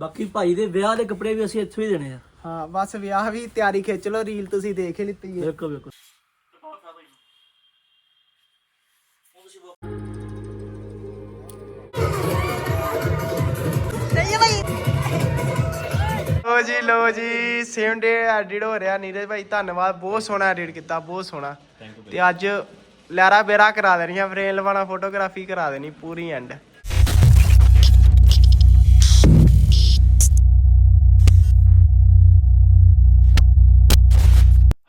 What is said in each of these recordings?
ਬਾਕੀ ਭਾਈ ਦੇ ਵਿਆਹ ਦੇ ਕੱਪੜੇ ਵੀ ਅਸੀਂ ਇੱਥੋਂ ਹੀ ਦੇਣੇ ਆ। ਹਾਂ ਬਸ ਵਿਆਹ ਵੀ ਤਿਆਰੀ ਖਿੱਚ ਲਓ ਰੀਲ ਤੁਸੀਂ ਦੇਖ ਹੀ ਲਿੱਤੀ ਹੈ। ਬਿਲਕੁਲ ਬਿਲਕੁਲ। ਲੋ ਜੀ ਲੋ ਜੀ ਸੇਮ ਡੇ ਐਡਿਟ ਹੋ ਰਿਹਾ ਨੀਰਜ ਭਾਈ ਧੰਨਵਾਦ ਬਹੁਤ ਸੋਹਣਾ ਐਡਿਟ ਕੀਤਾ ਬਹੁਤ ਸੋਹਣਾ। ਤੇ ਅੱਜ ਲੈਰਾ ਬੇਰਾ ਕਰਾ ਦੇਣੀਆਂ ਫਰੇਮ ਲਵਾਣਾ ਫੋਟੋਗ੍ਰਾਫੀ ਕਰਾ ਦੇਣੀ ਪੂਰੀ ਐਂਡ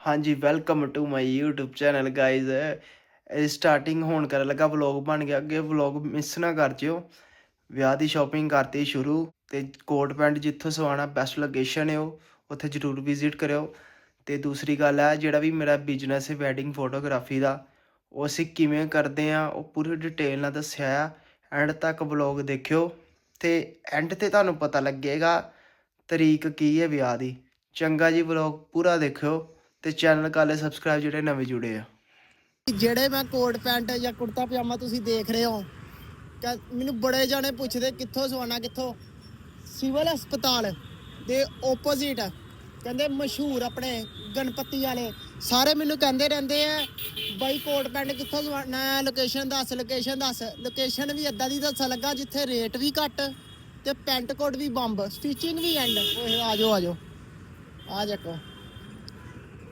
ਹਾਂਜੀ welcome to my YouTube channel guys ਇਹ ਸਟਾਰਟਿੰਗ ਹੋਣ ਕਰਨ ਲੱਗਾ ਵਲੌਗ ਬਣ ਗਿਆ। ਅੱਗੇ ਵਲੌਗ ਮਿਸ ਨਾ ਕਰ ਜਿਓ। ਵਿਆਹ ਦੀ ਸ਼ਾਪਿੰਗ ਕਰਤੀ ਸ਼ੁਰੂ ਤੇ ਕੋਟ ਪੈਂਟ ਜਿੱਥੋਂ ਸਵਾਣਾ ਬੈਸਟ ਲੋਕੇਸ਼ਨ ਹੈ ਉਹ, ਉੱਥੇ ਜਰੂਰ ਵਿਜ਼ਿਟ ਕਰਿਓ। ਤੇ ਦੂਸਰੀ ਗੱਲ ਹੈ ਜਿਹੜਾ ਵੀ ਮੇਰਾ ਬਿਜ਼ਨਸ ਹੈ ਵੈਡਿੰਗ ਫੋਟੋਗ੍ਰਾਫੀ ਦਾ, ਉਹ ਅਸੀਂ ਕਿਵੇਂ ਕਰਦੇ ਆ, ਉਹ ਪੂਰੀ ਡਿਟੇਲ ਨਾਲ ਦੱਸਿਆ ਆ। ਐਂਡ ਤੱਕ ਵਲੌਗ ਦੇਖਿਓ। ਤੇ ਐਂਡ ਤੇ ਤੁਹਾਨੂੰ ਪਤਾ ਲੱਗੇਗਾ, ਤਰੀਕ ਕੀ ਹੈ ਵਿਆਹ ਦੀ। ਚੰਗਾ ਜੀ ਵਲੌਗ ਪੂਰਾ ਦੇਖਿਓ। ਤੇ ਚੈਨਲ ਕਾਲੇ ਸਬਸਕ੍ਰਾਈਬ ਜਿਹੜੇ ਨਵੇਂ ਜੁੜੇ ਆ। ਜਿਹੜੇ ਮੈਂ ਕੋਟ ਪੈਂਟ ਜਾਂ ਕੁੜਤਾ ਪਜਾਮਾ ਤੁਸੀਂ ਦੇਖ ਰਹੇ ਹੋ, ਕਿ, ਮੈਨੂੰ ਬੜੇ ਜਾਣੇ ਪੁੱਛਦੇ ਕਿੱਥੋਂ ਸਵਾਣਾ ਕਿੱਥੋਂ? ਸਿਵਲ ਹਸਪਤਾਲ ਦੇ ਆਪੋਜ਼ਿਟ ਕਹਿੰਦੇ ਮਸ਼ਹੂਰ ਆਪਣੇ ਗਣਪਤੀ ਵਾਲੇ। ਸਾਰੇ ਮੈਨੂੰ ਕਹਿੰਦੇ ਰਹਿੰਦੇ ਆ, ਬਾਈ ਕੋਟ ਪੈਂਟ ਕਿੱਥੋਂ ਸਵਾਣਾ ਲੋਕੇਸ਼ਨ ਦੱਸ ਲੋਕੇਸ਼ਨ ਦੱਸ। ਲੋਕੇਸ਼ਨ ਵੀ ਅੱਦਾਂ ਦੀ ਦੱਸਣ ਲੱਗਾ ਜਿੱਥੇ ਰੇਟ ਵੀ ਘੱਟ ਤੇ ਪੈਂਟ ਕੋਟ ਵੀ ਬੰਬ। ਸਟਿਚਿੰਗ ਵੀ ਐਂਡ ਓਏ, ਆ ਜਾਓ ਆ ਜਾਓ।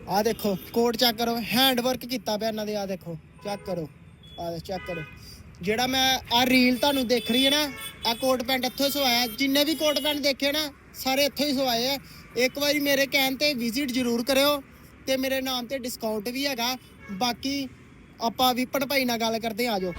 ਆ ਦੇਖੋ ਕੋਟ ਚੈੱਕ ਕਰੋ ਹੈਂਡ ਵਰਕ ਕੀਤਾ ਪਿਆ ਇਹਨਾਂ ਦੇ ਆ ਦੇਖੋ ਚੈੱਕ ਕਰੋ ਆ ਚੈੱਕ ਕਰੋ। ਜਿਹੜਾ ਮੈਂ ਆ ਰੀਲ ਤੁਹਾਨੂੰ ਦੇਖ ਰਹੀ ਹੈ ਨਾ ਆ ਕੋਟ ਪੈਂਟ ਇੱਥੋਂ ਸਵਾਇਆ ਜਿੰਨੇ ਵੀ ਕੋਟ ਪੈਂਟ ਦੇਖੇ ਨਾ ਸਾਰੇ ਇੱਥੋਂ ਹੀ ਸਵਾਏ ਆ। ਇੱਕ ਵਾਰੀ ਮੇਰੇ ਕਹਿਣ ਤੇ ਵਿਜ਼ਿਟ ਜ਼ਰੂਰ ਕਰਿਓ ਤੇ ਮੇਰੇ ਨਾਮ ਤੇ ਡਿਸਕਾਊਂਟ ਵੀ ਹੈਗਾ। ਬਾਕੀ ਆਪਾਂ ਵਿਪਨ ਭਾਈ ਨਾਲ ਗੱਲ ਕਰਦੇ ਆ ਜਾਓ।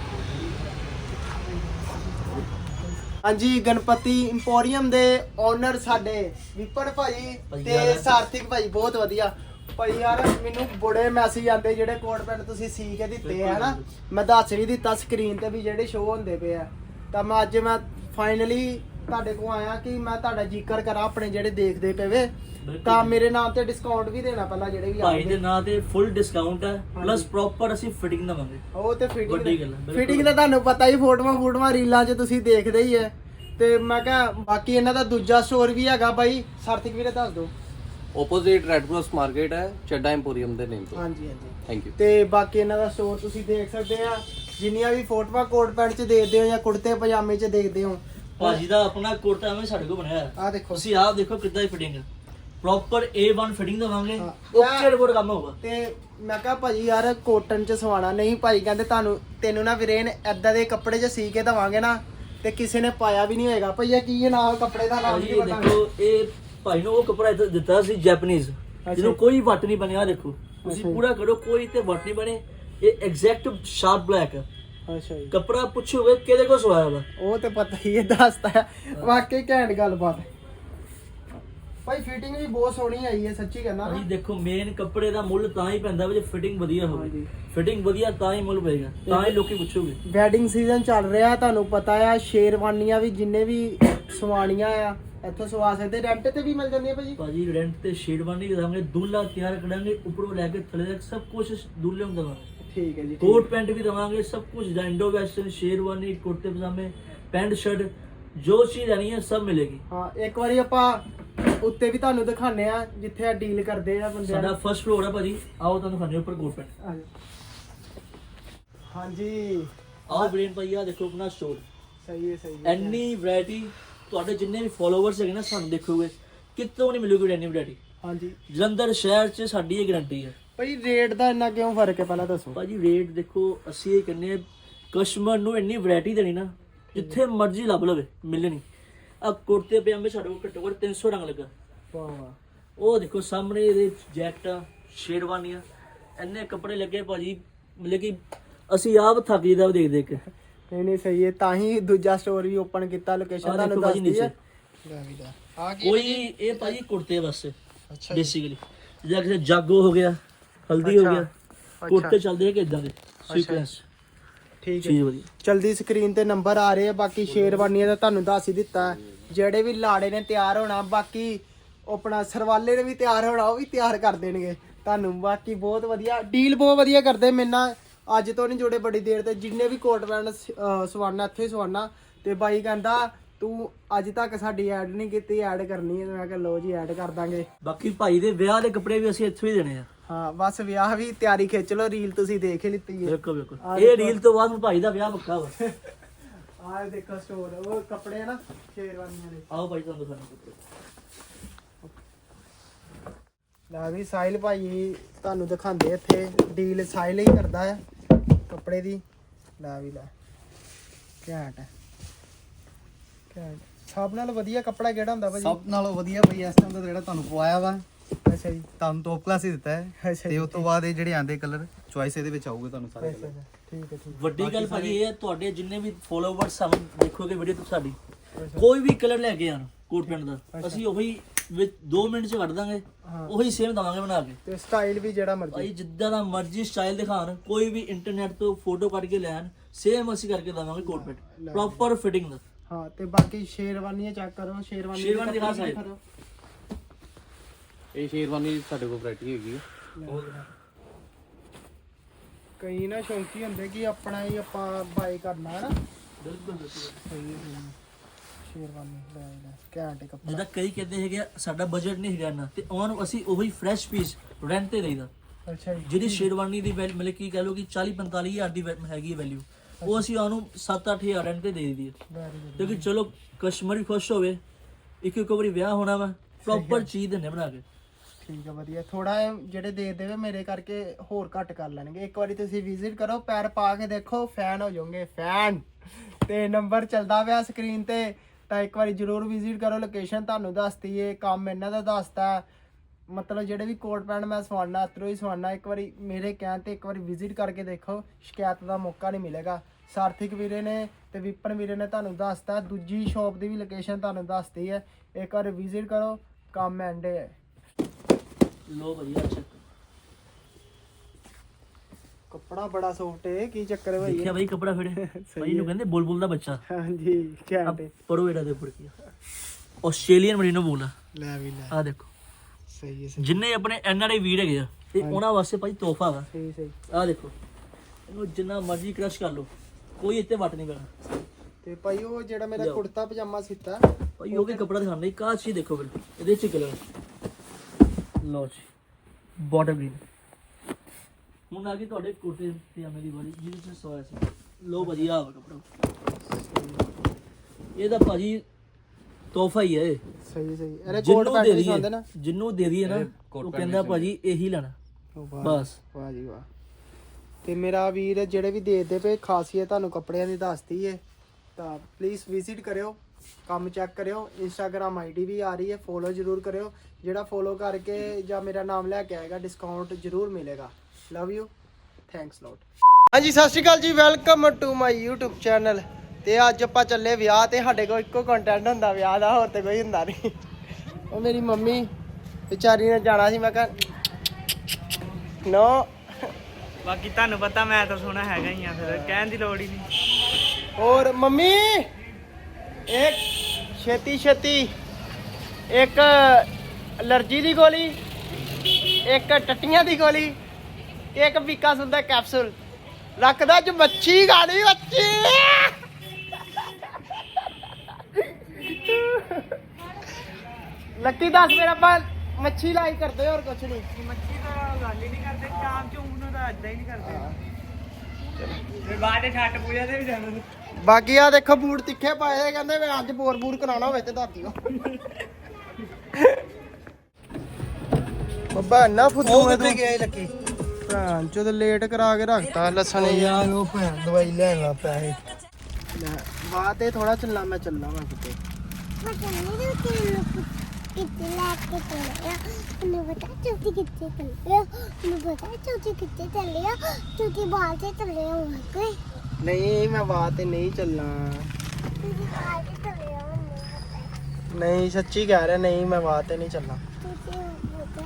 ਹਾਂਜੀ ਗਣਪਤੀ ਇੰਪੋਰੀਅਮ ਦੇ ਓਨਰ ਸਾਡੇ ਵਿਪਨ ਭਾਈ ਤੇ ਸਾਰਥਿਕ ਭਾਈ ਬਹੁਤ ਵਧੀਆ। ਭਾਈ ਯਾਰ ਮੈਨੂੰ ਬੜੇ ਮੈਸੇਜ ਆਉਂਦੇ ਜਿਹੜੇ ਕੋਡ ਪੈਂਟ ਤੁਸੀਂ ਸੀ ਕੇ ਦਿੱਤੇ ਆ ਹਨਾ? ਮੈਂ ਦੱਸ ਵੀ ਦਿੱਤਾ ਸਕਰੀਨ ਤੇ ਵੀ ਜਿਹੜੇ ਸ਼ੋਅ ਹੁੰਦੇ ਪਏ ਆ। ਤਾਂ ਮੈਂ ਅੱਜ ਮੈਂ ਫਾਈਨਲੀ ਤੁਹਾਡੇ ਕੋਲ ਆਇਆ ਕਿ ਮੈਂ ਤੁਹਾਡਾ ਜ਼ਿਕਰ ਕਰਾਂ ਆਪਣੇ ਜਿਹੜੇ ਦੇਖਦੇ ਪਏ ਤਾਂ ਮੇਰੇ ਨਾਮ ਤੇ ਡਿਸਕਾਊਂਟ ਵੀ ਦੇਣਾ ਪਹਿਲਾਂ ਜਿਹੜੇ ਵੀ ਭਾਈ ਦੇ ਨਾਂ ਤੇ ਫੁੱਲ ਡਿਸਕਾਊਂਟ ਹੈ ਪਲੱਸ ਪ੍ਰੋਪਰ ਅਸੀਂ ਫਿਟਿੰਗ ਦਵਾਂਗੇ। ਉਹ ਤੇ ਫਿਟਿੰਗ ਹੈ। ਫਿਟਿੰਗ ਦਾ ਤੁਹਾਨੂੰ ਪਤਾ ਹੀ ਫੋਟੋਆਂ ਫੋਟੋਆਂ ਰੀਲਾਂ 'ਚ ਤੁਸੀਂ ਦੇਖਦੇ ਹੀ ਐ ਤੇ ਮੈਂ ਕਿਹਾ ਬਾਕੀ ਇਹਨਾਂ ਦਾ ਦੂਜਾ ਸਟੋਰ ਵੀ ਹੈਗਾ ਬਾਈ ਸਾਰਥਿਕ ਵੀਰੇ ਦੱਸ ਦਿਓ। ਆਪੋਜ਼ਿਟ ਰੈਡ ਕ੍ਰਾਸ ਮਾਰਕੀਟ ਹੈ ਚੱਡਾ ਐਮਪੋਰੀਅਮ ਦੇ ਨੇਮ ਤੋਂ। ਹਾਂਜੀ ਹਾਂਜੀ। ਥੈਂਕ ਯੂ ਤੇ ਬਾਕੀ ਇਹਨਾਂ ਦਾ ਸਟੋਰ ਤੁਸੀਂ ਦੇਖ ਸਕਦੇ ਆ ਜਿੰਨੀਆਂ ਵੀ ਫੋਟੋਆਂ ਕੋਟ ਪੈਂਟ 'ਚ ਦੇਖਦੇ ਹੋ ਜਾਂ ਕੁੜਤੇ ਪਜਾਮੇ 'ਚ ਦੇਖਦੇ ਹੋ ਭਾਜੀ ਦਾ ਆਪਣਾ ਕੁੜਤਾ ਐਵੇਂ ਸਾਡੇ ਕੋਲ ਬਣਿਆ ਹੈ ਆ ਦੇਖੋ। ਤੁਸੀਂ ਆਪ ਦੇਖੋ ਕਿੱਦਾਂ ਦੀ ਫਿਟਿੰਗ ਹੈ ਪ੍ਰੋਪਰ A1 ਫਿਟਿੰਗ ਦਵਾਂਗੇ। ਓਕੇ ਰਿਪੋਰਟ ਕੰਮ ਹੋਊਗਾ? ਤੇ ਮੈਂ ਕਿਹਾ ਭਾਜੀ ਯਾਰ ਕੋਟਨ 'ਚ ਸਵਾਣਾ ਨਹੀਂ ਭਾਈ ਕਹਿੰਦੇ ਤੁਹਾਨੂੰ ਤੈਨੂੰ ਨਾ ਵੀਰੇ ਨੇ ਐਦਾਂ ਦੇ ਕੱਪੜੇ 'ਚ ਸੀ ਕੇ ਦਵਾਂਗੇ ਨਾ ਤੇ ਕਿਸੇ ਨੇ ਪਾਇਆ ਵੀ ਨਹੀਂ ਹੋਏਗਾ। ਭਈਆ ਕੀ ਇਹ ਨਾਮ ਕੱਪੜੇ ਦਾ ਨਾਮ ਕੀ ਦੇਖੋ ਇਹ ਭਾਈ ਨੂੰ ਉਹ ਕੱਪੜਾ ਇੱਥੇ ਦਿੱਤਾ ਸੀ ਜੈਪਨੀਜ਼ ਜਿਹਨੂੰ ਕੋਈ ਵੱਟ ਨਹੀਂ ਬਣਿਆ ਦੇਖੋ। ਤੁਸੀਂ। ਪੂਰਾ ਕਰੋ ਕੋਈ ਤੇ ਵੱਟ ਨਹੀਂ ਬਣੇ। ਇਹ ਐਗਜ਼ੈਕਟ ਸ਼ਾਰਪ ਬਲੈਕ ਹੈ ਅੱਛਾ ਜੀ। ਕੱਪੜਾ ਪੁੱਛੋਗੇ ਕਿਹਦੇ ਕੋਲ ਸਵਾਇਆ ਵਾ। ਉਹ ਤੇ ਪਤਾ ਹੀ ਹੈ ਦੱਸਦਾ ਹੈ। ਵਾਕਈ ਘੈਂਟ ਗੱਲਬਾਤ ਭਾਈ ਫਿਟਿੰਗ ਵੀ ਬਹੁਤ ਸੋਹਣੀ ਆਈ ਹੈ ਸੱਚੀ ਕਹਿਣਾ ਭਾਜੀ ਦੇਖੋ ਮੇਨ ਕੱਪੜੇ ਦਾ ਮੁੱਲ ਤਾਂ ਹੀ ਪੈਂਦਾ ਵਾ ਜੇ ਫਿਟਿੰਗ ਵਧੀਆ ਹੋਵੇ। ਹਾਂਜੀ। ਫਿਟਿੰਗ ਵਧੀਆ ਤਾਂ ਹੀ ਮੁੱਲ ਪਏਗਾ। ਤਾਂ ਹੀ ਲੋਕੀ ਪੁੱਛੋਗੇ। ਵੈਡਿੰਗ ਸੀਜ਼ਨ ਚੱਲ ਰਿਹਾ ਤੁਹਾਨੂੰ ਪਤਾ ਆ ਸ਼ੇਰਵਾਨੀਆਂ ਵੀ ਜਿੰਨੇ ਵੀ ਸਵਾਣੀਆਂ ਆ ਇੱਥੋਂ ਸਵਾ ਸਕਦੇ ਰੈਂਟ ਤੇ ਵੀ ਮਿਲ ਜਾਂਦੀਆਂ ਭਾਜੀ? ਭਾਜੀ ਰੈਂਟ ਤੇ ਸ਼ੇਰਵਾਨੀ ਦਵਾਂਗੇ ਦੁੱਲਾ ਤਿਆਰ ਕਰਾਂਗੇ ਉੱਪਰੋਂ ਲੈ ਕੇ ਥੱਲੇ ਤੱਕ ਸਭ ਕੁਝ ਦੁੱਲੇ ਨੂੰ ਦਵਾਂਗੇ। ਠੀਕ ਹੈ ਜੀ ਠੀਕ। ਕੋਟ ਪੈਂਟ ਵੀ ਦਵਾਂਗੇ ਸਭ ਕੁਝ ਇੰਡੋ ਵੈਸਟਰਨ ਸ਼ੇਰਵਾਨੀ ਕੁੜਤੇ ਪਜਾਮੇ ਪੈਂਟ ਸ਼ਰਟ ਜੋ ਚੀਜ਼ ਲੈਣੀ ਹੈ ਸਭ ਮਿਲੇਗੀ। ਹਾਂ ਇੱਕ ਵਾਰੀ ਆਪਾਂ ਉੱਤੇ ਵੀ ਤੁਹਾਨੂੰ ਦਿਖਾਣੇ ਆ ਜਿੱਥੇ ਆ ਡੀਲ ਕਰਦੇ ਆ ਬੰਦੇ ਸਾਡਾ ਫਰਸਟ ਫਲੋਰ ਹੈ ਭਾਜੀ ਆਓ ਤੁਹਾਨੂੰ ਖਾਣੇ ਉੱਪਰ ਕੋਟ ਪੈਂਟ। ਹਾਂਜੀ। ਆਓ ਬ੍ਰੇਨ ਭਾਈ ਆ ਦੇਖੋ ਆਪਣਾ ਸਟੋਰ ਸਹੀ ਹੈ ਸਹੀ ਹੈ। ਐਨੀ ਵੈਰਾਈਟੀ ਤੁਹਾਡੇ ਜਿੰਨੇ ਵੀ ਫਾਲੋਅਰਸ ਹੈਗੇ ਨਾ ਸਾਨੂੰ ਦੇਖੋਗੇ ਕਿਤੋਂ ਨਹੀਂ ਮਿਲੂਗੀ ਐਨੀ ਵੈਰਾਈਟੀ ਹਾਂਜੀ। ਜਲੰਧਰ ਸ਼ਹਿਰ 'ਚ ਸਾਡੀ ਇਹ ਗਾਰੰਟੀ ਹੈ। ਭਾਈ ਰੇਟ ਦਾ ਇੰਨਾ ਕਿਉਂ ਫ਼ਰਕ ਹੈ ਪਹਿਲਾਂ ਦੱਸੋ? ਭਾਜੀ ਰੇਟ ਦੇਖੋ ਅਸੀਂ ਇਹ ਕਹਿੰਦੇ ਕਸਟਮਰ ਨੂੰ ਇੰਨੀ ਵੈਰਾਈਟੀ ਦੇਣੀ ਨਾ ਜਿੱਥੇ ਮਰਜ਼ੀ ਲੱਭ ਲਵੇ ਮਿਲਣੀ ਆ ਕੁੜਤੇ ਪਜਾਮੇ ਸਾਡੇ ਕੋਲ ਘੱਟੋ ਘੱਟ 300 ਰੰਗ ਲੱਗਾ। ਵਾਹ ਵਾਹ। ਉਹ ਦੇਖੋ ਸਾਹਮਣੇ ਇਹਦੇ ਜੈਕਟਾਂ ਸ਼ੇਰਵਾਨੀਆਂ ਇੰਨੇ ਕੱਪੜੇ ਲੱਗੇ ਭਾਜੀ ਮਤਲਬ ਕਿ ਅਸੀਂ ਆਪ ਥੱਕ ਜੀਦਾ ਦੇਖ ਦੇਖ ਕੇ। ਨਹੀਂ ਨਹੀਂ ਸਹੀ ਹੈ। ਤਾਂ ਹੀ ਦੂਜਾ ਸਟੋਰ ਵੀ ਓਪਨ ਕੀਤਾ ਲੋਕੇਸ਼ਨ ਆਹ ਤੁਹਾਨੂੰ ਦੇਖੋ ਭਾਜੀ ਦੱਸਦੀ ਹੈ। ਨੀਚੇ। ਲੈ ਵੀ ਲੈ। ਆ ਕੀ ਕੋਈ ਇਹ ਭਾਜੀ ਕੁੜਤੇ ਵਾਸਤੇ ਅੱਛਾ ਬੇਸਿਕਲੀ ਜਿਵੇਂ ਕਿਸੇ ਜਾਗੋ ਹੋ ਗਿਆ ਹਲਦੀ ਹੋ ਗਿਆ। ਕੁੜਤੇ ਚੱਲਦੇ ਹੈ ਕਿ ਇਦਾਂ ਦੇ? ਸੀਕੁਐਂਸ ਠੀਕ ਹੈ। ਚੀਜ਼ ਵਧੀਆ ਜਲਦੀ ਸਕਰੀਨ ਤੇ ਨੰਬਰ ਆ ਰਹੇ ਆ ਬਾਕੀ ਸ਼ੇਰਵਾਨੀਆਂ ਦਾ ਤੁਹਾਨੂੰ ਦੱਸ ਹੀ ਦਿੱਤਾ ਹੈ। ਜਿਹੜੇ ਵੀ ਲਾੜੇ ਨੇ ਤਿਆਰ ਹੋਣਾ ਬਾਕੀ ਆਪਣਾ ਸਰਵਾਲੇ ਨੇ ਵੀ ਤਿਆਰ ਹੋਣਾ ਉਹ ਵੀ ਤਿਆਰ ਕਰ ਦੇਣਗੇ। ਤੁਹਾਨੂੰ ਬਾਕੀ ਬਹੁਤ ਵਧੀਆ ਡੀਲ ਬਹੁਤ ਵਧੀਆ ਕਰਦੇ ਮੇਰੇ ਨਾਲ ਅੱਜ ਤੋਂ ਨਹੀਂ ਜੁੜੇ ਬੜੀ ਦੇਰ ਤੇ ਜਿੰਨੇ ਵੀ ਕੋਟ ਪੈਂਟ ਸਵਾਨਾ ਇੱਥੇ ਸਵਾਨਾ। ਤੇ ਬਾਈ ਕਹਿੰਦਾ ਤੂੰ ਅੱਜ ਤੱਕ ਸਾਡੀ ਐਡ ਨਹੀਂ ਕੀਤੀ ਐਡ ਕਰਨੀ ਹੈ। ਮੈਂ ਕਿਹਾ ਲੋ ਜੀ ਐਡ ਕਰ ਦਾਂਗੇ। ਬਾਕੀ ਭਾਈ ਦੇ ਵਿਆਹ ਦੇ ਕੱਪੜੇ ਵੀ ਅਸੀਂ ਇੱਥੋਂ ਹੀ ਦੇਣੇ ਆ। ਹਾਂ ਬਸ ਵਿਆਹ ਵੀ ਤਿਆਰੀ ਖਿੱਚ ਲੋ ਰੀਲ ਤੁਸੀਂ ਦੇਖ ਹੀ ਲਿੱਤੀ ਹੈ। ਬਿਲਕੁਲ ਬਿਲਕੁਲ। ਇਹ ਰੀਲ ਤੋਂ ਬਾਅਦ ਭਾਈ ਦਾ ਵਿਆਹ ਪੱਕਾ ਵਾ। ਆਹ ਦੇਖੋ ਸਟੋਰ ਉਹ ਕੱਪੜੇ ਨਾ ਸ਼ੇਰਵਾਨੀਆਂ ਦੇ। ਆਓ ਭਾਈ ਤੁਹਾਨੂੰ ਕੱਪੜੇ। ਲੈ ਵੀ ਸਾਹਿਲ ਭਾਈ ਤੁਹਾਨੂੰ ਦਿਖਾਉਂਦੇ ਇੱਥੇ। ਡੀਲ ਸਾਹਿਲ ਹੀ ਕਰਦਾ ਹੈ ਕੱਪੜੇ ਦੀ। ਲੈ ਵੀ ਲੈ। ਘੈਂਟ ਹੈ। ਘੈਂਟ। ਸਭ ਨਾਲ ਵਧੀਆ ਕੱਪੜਾ ਕਿਹੜਾ ਹੁੰਦਾ ਭਾਜੀ? ਸਭ ਨਾਲੋਂ ਵਧੀਆ ਬਈ ਇਸ ਟਾਈਮ ਦਾ ਜਿਹੜਾ ਤੁਹਾਨੂੰ ਪਵਾਇਆ ਵਾ। ਅੱਛਾ ਜੀ। ਤੁਹਾਨੂੰ ਟੌਪ ਕਲਾਸ ਹੀ ਦਿੱਤਾ ਹੈ। ਅੱਛਾ ਤੇ ਉਸ ਤੋਂ ਬਾਅਦ ਇਹ ਜਿਹੜੇ ਆਂਦੇ ਕਲਰ ਚੁਆਇਸ ਇਹਦੇ ਵਿੱਚ ਆਊਗੇ ਤੁਹਾਨੂੰ ਸਾਰੇ colour। ਠੀਕ ਹੈ ਠੀਕ ਵੱਡੀ ਗੱਲ ਭਾਜੀ ਇਹ ਹੈ ਤੁਹਾਡੇ ਜਿੰਨੇ ਵੀ ਫੋਲੋਵਰਸ ਸਾਨੂੰ ਦੇਖੋਗੇ ਵੀਡੀਓ ਤੋਂ ਸਾਡੀ ਕੋਈ ਵੀ ਕਲਰ ਲੈ ਕੇ ਆਣ ਕੋਟ ਪੈਂਟ ਦਾ ਅਸੀਂ ਉਹੀ ਵਿੱਚ 2 ਮਿੰਟ ਚ ਕੱਢ ਦਾਂਗੇ। ਹਾਂ। ਉਹੀ ਸੇਮ ਦਵਾਂਗੇ ਬਣਾ ਕੇ। ਤੇ ਸਟਾਈਲ ਵੀ ਜਿਹੜਾ ਮਰਜ਼ੀ। ਭਾਈ ਜਿੱਦਾਂ ਦਾ ਮਰਜ਼ੀ ਸਟਾਈਲ ਦਿਖਾਣ ਕੋਈ ਵੀ ਇੰਟਰਨੈਟ ਤੋਂ ਫੋਟੋ ਕੱਢ ਕੇ ਲੈਣ ਸੇਮ ਅਸੀਂ ਕਰਕੇ ਦਵਾਂਗੇ ਕੋਟ ਪੈਂਟ ਪ੍ਰੋਪਰ ਫਿਟਿੰਗ ਦਾ। ਹਾਂ ਤੇ ਬਾਕੀ ਸ਼ੇਰਵਾਨੀਆਂ ਚੈੱਕ ਕਰੋ ਸ਼ੇਰਵਾਨੀ ਸ਼ੇਰਵਾਨੀ ਦਿਖਾ ਸਾਹਿਲ। ਇਹ ਸ਼ੇਰਵਾਨੀ ਸਾਡੇ ਕੋਲ ਵੈਰਾਈਟੀ ਹੈਗੀ ਹੈ ਕਈ ਨਾ ਸ਼ੌਂਕੀ ਹੁੰਦੇ ਕਿ ਆਪਣਾ ਹੀ ਆਪਾਂ ਬਾਈ ਕਰਨਾ ਹੈ ਨਾ ਬਿਲਕੁਲ। ਬਿਲਕੁਲ ਸਹੀ ਹੈ। ਸ਼ੇਰਵਾਨੀ ਲੈ ਲੈ ਘੈਂਟ ਕੱਪੜਾ। ਜਿੱਦਾਂ ਕਈ ਕਹਿੰਦੇ ਹੈਗੇ ਆ, ਸਾਡਾ ਬਜਟ ਨਹੀਂ ਹੈਗਾ ਨਾ ਤੇ ਉਹਨਾਂ ਨੂੰ ਅਸੀਂ ਉਹੀ ਫਰੈਸ਼ ਪੀਸ ਰੈਂਟ ਤੇ ਦੇਈਦਾ। ਅੱਛਾ ਜੀ। ਜਿਹੜੀ ਸ਼ੇਰਵਾਨੀ ਦੀ ਵੈਲ ਮਤਲਬ ਕੀ ਕਹ ਲਓ ਕਿ 40 45 ਹਜ਼ਾਰ ਦੀ ਵੈ- ਹੈਗੀ ਵੈਲਿਊ ਉਹ ਅਸੀਂ ਉਹਨੂੰ 7 ਅੱਠ ਹਜ਼ਾਰ ਰੈਂਟ ਤੇ ਦੇ ਦਈਦੀ ਹੈ ਵੈਰੀ ਗੁੱਡ ਕਿਉਂਕਿ ਚਲੋ ਕਸਟਮਰ ਵੀ ਖੁਸ਼ ਹੋਵੇ ਇੱਕ ਇੱਕ ਵਾਰੀ ਵਿਆਹ ਹੋਣਾ ਵਾ ਪ੍ਰੋਪਰ ਚੀਜ਼ ਦਿੰਨੇ ਬਣਾ ਕੇ। ਠੀਕ ਹੈ ਵਧੀਆ। ਥੋੜਾ ਜਿਹੜੇ ਦੇ ਦੇਵੇ ਮੇਰੇ ਕਰਕੇ ਹੋਰ ਘੱਟ ਕਰ ਲੈਣਗੇ। ਇੱਕ ਵਾਰੀ ਤੁਸੀਂ ਵਿਜ਼ਿਟ ਕਰੋ ਪੈਰ ਪਾ ਕੇ ਦੇਖੋ ਫੈਨ ਹੋ ਜਾਓਗੇ ਫੈਨ ਤੇ ਨੰਬਰ ਚੱਲਦਾ ਪਿਆ ਸਕਰੀਨ ਤੇ। ਤਾਂ ਇੱਕ ਵਾਰੀ ਜਰੂਰ ਵਿਜ਼ਿਟ ਕਰੋ ਲੋਕੇਸ਼ਨ ਤੁਹਾਨੂੰ ਦੱਸਤੀ ਏ ਕੰਮ ਇਹਨਾਂ ਦਾ ਦੱਸਤਾ ਮਤਲਬ ਜਿਹੜੇ ਵੀ ਕੋਟ ਪੈਣ ਮੈਂ ਸਵਾਨਾ ਅਤਰੋ ਹੀ ਸਵਾਨਾ ਇੱਕ ਵਾਰੀ ਮੇਰੇ ਕਹਿਣ ਤੇ ਇੱਕ ਵਾਰੀ ਵਿਜ਼ਿਟ ਕਰਕੇ ਦੇਖੋ, ਸ਼ਿਕਾਇਤ ਦਾ ਮੌਕਾ ਨਹੀਂ ਮਿਲੇਗਾ। ਸਾਰਥਿਕ ਵੀਰੇ ਨੇ ਤੇ ਵਿਪਨ ਵੀਰੇ ਨੇ ਤੁਹਾਨੂੰ ਦੱਸਤਾ ਦੂਜੀ ਸ਼ਾਪ ਦੀ ਵੀ ਲੋਕੇਸ਼ਨ ਤੁਹਾਨੂੰ ਦੱਸਤੀ ਹੈ ਇੱਕ ਵਾਰ ਵਿਜ਼ਿਟ ਕਰੋ, ਕੰਮ ਐਂਡੇ ਹੈ ਲੋ ਵਧੀਆ ਅੱਛਾ। ਕੱਪੜਾ ਬੜਾ ਸੌਫਟ ਹੈ ਕੀ ਚੱਕਰ ਹੈ ਭਾਈ? ਦੇਖਿਆ ਬਈ ਕਪੜਾ ਫੜੇ ਭਾਈ ਨੂੰ ਕਹਿੰਦੇ ਬੁਲਬੁਲ ਦਾ ਬੱਚਾ। ਹਾਂਜੀ ਘੈਂਟ ਹੈ। ਪੜੋ ਇਹਦਾ ਦੇ ਉੱਪਰ ਕੀ ਆਸਟ੍ਰੇਲੀਅਨ ਮਰੀਨੋ ਬੋਲਾ ਲੈ ਵੀ ਲੈ। ਆ ਦੇਖੋ। ਸਹੀ ਹੈ ਸਹੀ। ਜਿੰਨੇ ਆਪਣੇ ਐਨਆਰਆਈ ਵੀਰ ਹੈਗੇ ਆ ਤੇ ਉਹਨਾਂ ਵਾਸਤੇ ਭਾਈ ਤੋਹਫਾ ਵਾ। ਸਹੀ ਸਹੀ। ਆ ਦੇਖੋ। ਇਹਨੂੰ ਜਿੰਨਾ ਮਰਜ਼ੀ ਕ੍ਰਸ਼ ਕਰ ਲਓ। ਕੋਈ ਇੱਥੇ ਵੱਟ ਨਹੀਂ ਪੈਣਾ ਤੇ ਭਾਈ ਉਹ ਜਿਹੜਾ ਮੇਰਾ। ਕੁੜਤਾ ਪਜਾਮਾ ਸੀਤਾ। ਭਾਈ ਉਹ ਕੀ ਕਪੜਾ ਦਿਖਾਉਂਦਾ। ਇੱਕ ਆਹ ਚੀਜ਼ ਦੇਖੋ ਬਿਲਕੁਲ ਇਹਦੇ ਚ ਕਲਰ ਲੋ ਜੀ। ਬਾਟਮ ਗ੍ਰੀਨ ਹੁਣ ਆ ਗਈ ਤੁਹਾਡੇ ਕੁਰਤੇ ਪਜਾਮੇ ਦੀ ਵਾਲੀ ਜਿਹਦੇ ਚ ਸੋਇਆ ਸੀ। ਲੋ ਵਧੀਆ ਆ ਕਪੜਾ। ਇਹਦਾ ਭਾਜੀ ਤੋਹਫਾ ਹੀ ਹੈ ਇਹ। ਸਹੀ ਸਹੀ। ਅਰੇ ਕੋਟ ਜਿਹਨੂੰ ਪੈਂਟ ਦੇ ਨਾ। ਜਿਹਨੂੰ ਦੇ ਦਈਏ ਨਾ ਉਹ ਕਹਿੰਦਾ ਭਾਜੀ ਇਹੀ ਲੈਣਾ। ਉਹ ਵਾਹ ਬਸ। ਵਾਹ ਜੀ ਵਾਹ। ਤੇ ਮੇਰਾ ਵੀਰ ਜਿਹੜੇ ਵੀ ਦੇ ਦੇ ਪਏ ਖਾਸੀਅਤ ਤੁਹਾਨੂੰ ਕੱਪੜਿਆਂ ਦੀ ਦੱਸਤੀ ਹੈ ਤਾਂ ਪਲੀਜ਼ ਵਿਜ਼ਿਟ ਕਰਿਓ ਕੰਮ ਚੈੱਕ ਕਰਿਓ। ਇੰਸਟਾਗ੍ਰam ਆਈਡੀ ਵੀ ਆ ਰਹੀ ਹੈ ਫੋਲੋ ਜਰੂਰ ਕਰਿਓ। ਜਿਹੜਾ ਫੋਲੋ ਕਰਕੇ ਜਾਂ ਮੇਰਾ ਨਾਮ ਲੈ ਕੇ ਆਏਗਾ ਡਿਸਕਾਊਂਟ ਜਰੂਰ ਮਿਲੇਗਾ। ਲਵ ਯੂ ਥੈਂਕਸ ਲੋਟ ਹਾਂਜੀ ਸਤਿ ਸ਼੍ਰੀ ਅਕਾਲ ਜੀ। Welcome to my YouTube channel ਤੇ ਅੱਜ ਆਪਾਂ ਚੱਲੇ ਵਿਆਹ ਤੇ। ਸਾਡੇ ਕੋਲ ਇੱਕੋ ਕੰਟੈਂਟ ਹੁੰਦਾ ਵਿਆਹ ਦਾ। ਹੋਰ ਤੇ ਕੋਈ ਹੁੰਦਾ ਨਹੀਂ ਉਹ ਮੇਰੀ ਮੰਮੀ ਵਿਚਾਰੀ ਨੇ ਜਾਣਾ ਸੀ। ਮੈਂ ਕਿਹਾ ਨੋ। ਬਾਕੀ ਤੁਹਾਨੂੰ ਪਤਾ ਮੈਂ ਤਾਂ ਸੋਹਣਾ ਹੈਗਾ ਹੀ ਆ। ਫਿਰ ਕਹਿਣ ਦੀ ਲੋੜ ਹੀ ਨਹੀਂ ਹੋਰ ਮੰਮੀ ਇੱਕ ਛੇਤੀ ਛੇਤੀ ਇੱਕ ਅਲਰਜੀ ਦੀ ਗੋਲੀ ਇੱਕ ਟੱਟੀਆਂ ਦੀ ਗੋਲੀ। ਇੱਕ ਵਿਕਾਸ ਹੁੰਦਾ ਕੈਪਸੂਲ। ਰੱਖਦਾ ਚ ਮੱਛੀ ਗਾੜੀ ਮੱਛੀ। ਲੱਕੀ ਦੱਸ ਮੇਰਾ ਆਪਾਂ ਮੱਛੀ ਲਾਈ ਕਰਦੇ ਹੋਰ ਕੁਛ ਨਹੀਂ ਮੱਛੀ ਤਾਂ ਗੱਲ ਹੀ ਨਹੀਂ ਕਰਦੇ ਕਾਮ ਚ ਉਹਨੂੰ ਤਾਂ ਏਦਾਂ ਹੀ ਨਹੀਂ ਕਰਦੇ। ਫਿਰ ਬਾਅਦ ਚ ਛੱਟ ਪੂਜਾ ਤੇ ਵੀ ਜਾਣਾ। ਬਾਕੀ ਆ ਦੇਖੋ ਬੂਟ ਤਿੱਖੇ ਪਾਏ ਹੋਏ ਕਹਿੰਦੇ ਮੈਂ ਅੱਜ ਬੋਰ ਬੂਰ ਕਰਾਉਣਾ ਹੋਵੇ ਤੇ ਦੱਸ ਦਿਓ ਬੱਬਾ ਇੰਨਾ ਫੁੱਦੂ ਹੈ ਤੂੰ। ਗਿਆ ਲੱਕੀ? ਭੈਣ ਚੋਦ ਲੇਟ ਕਰਾ ਕੇ ਰੱਖਤਾ ਲਸਣ ਯਾਰ ਉਹ ਭੈਣ ਦਵਾਈ ਲੈਣ ਲਾ ਪੈਸੇ ਲੈ ਬਾਤ ਤੇ ਥੋੜਾ ਚੱਲਣਾ ਮੈਂ ਕਿਤੇ। ਮੈਂ ਕਿੱਥੇ ਲੈ ਕੇ ਚੱਲੇ ਆ? ਮੈਨੂੰ ਪਤਾ ਚੌਥੀ ਕਿੱਥੇ ਚੱਲੇ ਆ। ਮੈਨੂੰ ਪਤਾ ਚੌਥੀ ਕਿੱਥੇ ਚੱਲੇ ਆ। ਚੌਥੀ ਬਾਹਰ ਤੇ ਚੱਲੇ ਹੋਣਗੇ ਨਹੀਂ ਮੈਂ ਬਾਤ ਤੇ ਨਹੀਂ ਚੱਲਣਾ ਤੁਸੀਂ ਬਾਹਰ ਤੇ ਚੱਲੇ ਨਹੀਂ ਸੱਚੀ ਕਹਿ ਰਿਹਾ ਨਹੀਂ ਮੈਂ ਬਾਤ ਤੇ ਨਹੀਂ ਤੁਸੀਂ ਪਤਾ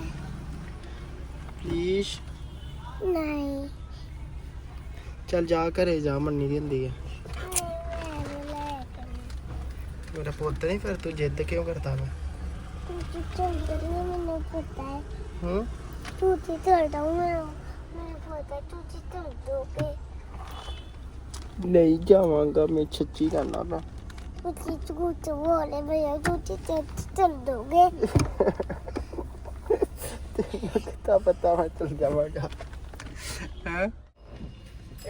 ਪਲੀਜ਼ ਨਹੀਂ ਚੱਲ ਜਾ ਘਰੇ ਜਾ ਮੰਨੀ ਦੀ ਹੁੰਦੀ ਹੈ ਮੈਂ ਲੈ ਕੇ ਮੇਰਾ ਪੁੱਤ ਨਹੀਂ ਫਿਰ ਤੂੰ ਜਿੱਦ ਕਿਉਂ ਕਰਦਾ ਵਾ ਤੁਸੀਂ ਚੱਲਦੇ ਨਹੀਂ ਮੈਨੂੰ ਪਤਾ ਹੈ ਹੂੰ ਮੈਂ ਮੈਂ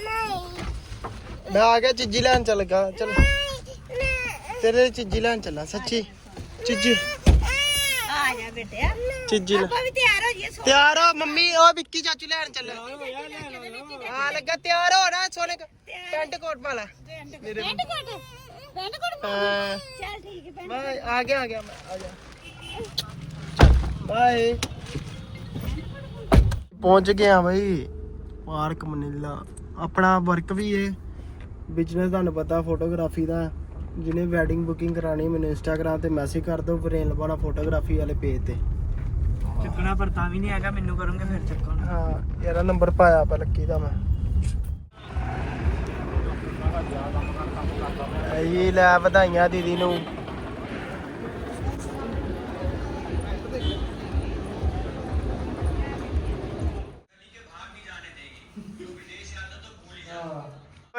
ਮੈਂ ਮੈਂ ਆ ਗਿਆ ਚੀਜ਼ੀ ਲੈਣ ਚੱਲ ਗਾ। ਚਲ। ਤੇਰੇ ਲਈ ਚੀਜ਼ੀ ਲੈਣ ਚੱਲਾਂ ਸੱਚੀ। ਚੀਜ਼ੀ। ਆ ਜਾ ਬੇਟਿਆ ਚੀਜ਼ੀ ਲੈ। ਆਪਾਂ ਵੀ ਤਿਆਰ ਹੋ ਜਾਈਏ ਤਿਆਰ ਹੋ ਮੰਮੀ ਉਹ ਵਿੱਕੀ ਚਾਚੂ ਲੈਣ ਚੱਲੇ। ਆ ਲੱਗਾ ਤਿਆਰ ਹੋ ਨਾ ਸੋਨੇ ਪੈਂਟ ਕੋਟ ਪਾ ਲੈ। ਬੈਂਡ ਕੋਟ? ਬੈਂਡ ਕੋਟ ਹਾਂ। ਚੱਲ ਠੀਕ ਹੈ ਬੈਂਡ ਬਾਏ ਆ ਗਿਆ ਆ ਗਿਆ ਮੈਂ ਆ ਗਿਆ। ਬਾਏ। ਪਹੁੰਚ ਗਿਆ ਬਈ। Park Manila. ਆਪਣਾ ਵਰਕ ਵੀ ਹੈ ਬਿਜ਼ਨਸ ਤੁਹਾਨੂੰ ਪਤਾ ਫੋਟੋਗ੍ਰਾਫੀ ਦਾ। ਜਿਹਨੇ ਵੈਡਿੰਗ ਬੁਕਿੰਗ ਕਰਾਣੀ ਮੈਨੂੰ ਇੰਸਟਾਗ੍ਰam ਤੇ ਮੈਸੇਜ ਕਰ ਦਿਓ ਵਰੇਨ ਲਵਾਣਾ ਫੋਟੋਗ੍ਰਾਫੀ ਵਾਲੇ ਪੇਜ ਤੇ। ਚੱਕਣਾ ਪਰ ਤਾਂ ਵੀ ਨਹੀਂ ਹੈਗਾ ਮੈਨੂੰ ਕਰੋਗੇ ਫਿਰ ਚੱਕਣਾ ਹਾਂ ਇਹਦਾ ਨੰਬਰ ਪਾਇਆ ਆਪਾਂ ਲੱਕੀ ਦਾ ਮੈਂ। ਇਹ ਲੈ ਵਧਾਈਆਂ ਦੀਦੀ ਨੂੰ।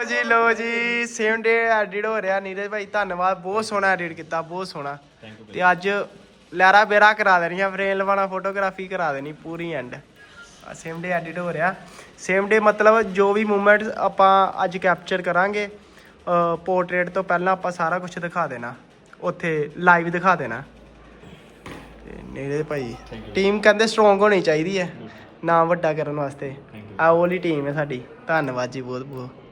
ਜੀ ਲੋ ਜੀ ਸੇਮ ਡੇ ਐਡਿਟ ਹੋ ਰਿਹਾ ਨੀਰਜ ਭਾਈ ਧੰਨਵਾਦ ਬਹੁਤ ਸੋਹਣਾ ਐਡਿਟ ਕੀਤਾ ਬਹੁਤ ਸੋਹਣਾ। ਤੇ ਅੱਜ ਲੈਰਾ ਬੇਰਾ ਕਰਾ ਦੇਣੀਆਂ ਫਰੇਮ ਲਵਾਣਾ ਫੋਟੋਗ੍ਰਾਫੀ ਕਰਾ ਦੇਣੀ ਪੂਰੀ ਐਂਡ ਸੇਮ ਡੇ ਐਡਿਟ ਹੋ ਰਿਹਾ। ਸੇਮ ਡੇ ਮਤਲਬ ਜੋ ਵੀ ਮੂਵਮੈਂਟਸ ਆਪਾਂ ਅੱਜ ਕੈਪਚਰ ਕਰਾਂਗੇ ਪੋਰਟਰੇਟ ਤੋਂ ਪਹਿਲਾਂ ਆਪਾਂ ਸਾਰਾ ਕੁਝ ਦਿਖਾ ਦੇਣਾ। ਉੱਥੇ ਲਾਈਵ ਦਿਖਾ ਦੇਣਾ। ਤੇ ਨੇੜੇ ਭਾਈ ਟੀਮ ਕਹਿੰਦੇ ਸਟਰੋਂਗ ਹੋਣੀ ਚਾਹੀਦੀ ਹੈ। ਨਾਮ ਵੱਡਾ ਕਰਨ ਵਾਸਤੇ। ਆ ਉਹ ਵਾਲੀ ਟੀਮ ਹੈ ਸਾਡੀ। ਧੰਨਵਾਦ ਜੀ ਬਹੁਤ ਬਹੁਤ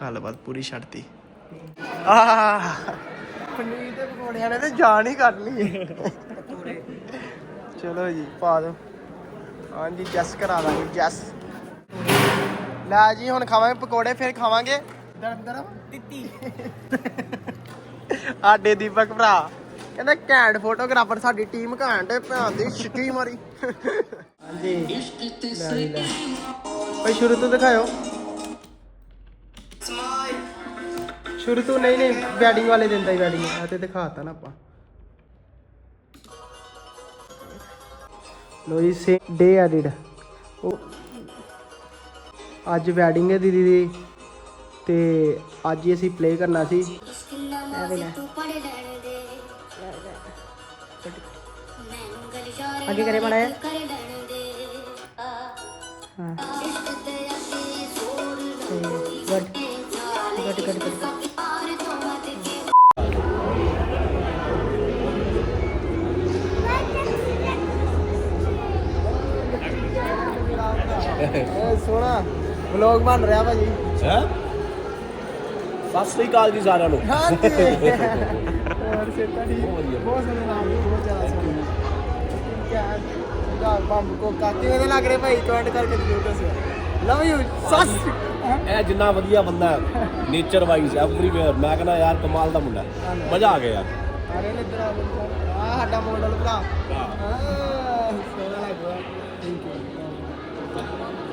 ਗੱਲਬਾਤ ਪੂਰੀ ਛੱਡਤੀ ਆਹ। ਪਨੀਰ ਦੇ ਪਕੌੜਿਆਂ ਨੇ ਤੇ ਜਾਨ ਹੀ ਕੱਢ ਲਈ। ਚਲੋ ਜੀ ਪਾ ਦੋ ਹਾਂਜੀ ਜੈਸ ਕਰਾ ਦਾਂਗੇ ਜੈਸ। ਲੈ ਜੀ ਹੁਣ ਖਾਵਾਂਗੇ ਪਕੌੜੇ ਫਿਰ ਖਾਵਾਂਗੇ। ਤਿੱਤੀ ਆਡੇ ਦੀਪਕ ਭਰਾ ਕਹਿੰਦਾ ਘੈਂਟ ਫੋਟੋਗ੍ਰਾਫਰ ਸਾਡੀ ਟੀਮ ਘੈਂਟ ਹੈ ਭੈਣ ਦੀ ਛਿੱਕੀ ਮਾਰੀ। ਹਾਂਜੀ। ਭਾਈ ਸ਼ੁਰੂ ਤੋਂ ਦਿਖਾਓ ਸ਼ੁਰੂ ਤੋਂ ਨਹੀਂ ਨਹੀਂ ਵੈਡਿੰਗ ਵਾਲੇ ਦਿੰਦਾ ਹੀ ਵੈਡਿੰਗ ਆ ਤੇ ਦਿਖਾਤਾ ਨਾ ਆਪਾਂ। ਲੋ ਜੀ ਸੇ ਡੇ ਐਡਿਡ ਉਹ ਅੱਜ ਵੈਡਿੰਗ ਹੈ ਦੀਦੀ ਦੀ। ਤੇ ਅੱਜ ਹੀ ਅਸੀਂ ਪਲੇ ਕਰਨਾ ਸੀ। ਅੱਗੇ ਕਰੇ ਬੜਾ ਹੈ। ਏ ਸੋਹਣਾ ਵਲੌਗ ਬਣ ਰਿਹਾ ਭਾਜੀ। ਹੈ? ਸਤਿ ਸ੍ਰੀ ਅਕਾਲ ਜੀ ਸਾਰਿਆਂ ਨੂੰ। ਹਾਂਜੀ ਹੋਰ ਸੇਤਾ ਠੀਕ? ਬਹੁਤ ਸੋਹਣੇ ਨਾਮ ਜੀ ਬਹੁਤ ਜ਼ਿਆਦਾ ਸੋਹਣੇ। ਕਿਆ ਦਾ ਬੰਬ ਕੋ ਕਾਕੇ ਇਹਦੇ ਲੱਗ ਰਹੇ ਭਾਈ? ਕਮੈਂਟ ਕਰਕੇ ਜ਼ਰੂਰ ਦੱਸਿਓ। ਲਵ ਯੂ ਸਸ ਇਹ ਜਿੰਨਾ ਵਧੀਆ ਬੰਦਾ ਹੈ ਨੇਚਰ ਵਾਈਜ਼ ਐਵਰੀਵੇਅਰ ਮੈਂ ਕਹਿੰਦਾ ਯਾਰ ਕਮਾਲ ਦਾ ਮੁੰਡਾ। ਮਜ਼ਾ ਆ ਗਿਆ ਯਾਰ। ਅਰੇ ਨੇ ਤੇਰਾ ਆ ਸਾਡਾ ਮਾਡਲ ਭਰਾ। ਹਾਂ।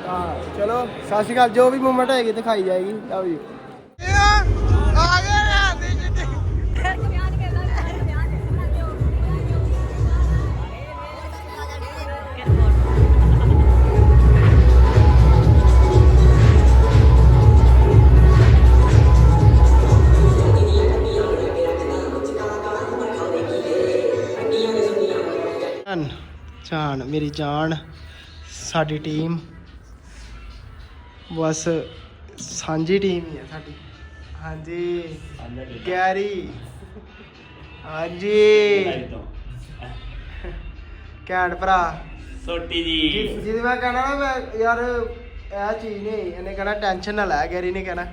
ਹਾਂ ਚਲੋ, ਸਤਿ ਸ਼੍ਰੀ ਅਕਾਲ, ਜੋ ਵੀ ਮੂਵਮੈਂਟ ਹੋਏਗੀ ਦਿਖਾਈ ਜਾਏਗੀ ਆ ਗਏ ਜਾਨ, ਮੇਰੀ ਜਾਨ, ਸਾਡੀ ਟੀਮ ਬਸ ਸਾਂਝੀ ਟੀਮ ਹੀ ਹੈ ਸਾਡੀ। ਹਾਂਜੀ। ਗੈਰੀ ਹਾਂਜੀ। ਕੈਂਟ ਭਰਾ। ਛੋਟੀ ਜੀ। ਜਿਹਦੀ ਮੈਂ ਕਹਿਣਾ ਨਾ ਮੈਂ ਯਾਰ ਇਹ ਚੀਜ਼ ਨਹੀਂ ਇਹਨੇ ਕਹਿਣਾ ਟੈਨਸ਼ਨ ਨਾ ਲੈ ਗੈਰੀ ਨੇ ਕਹਿਣਾ।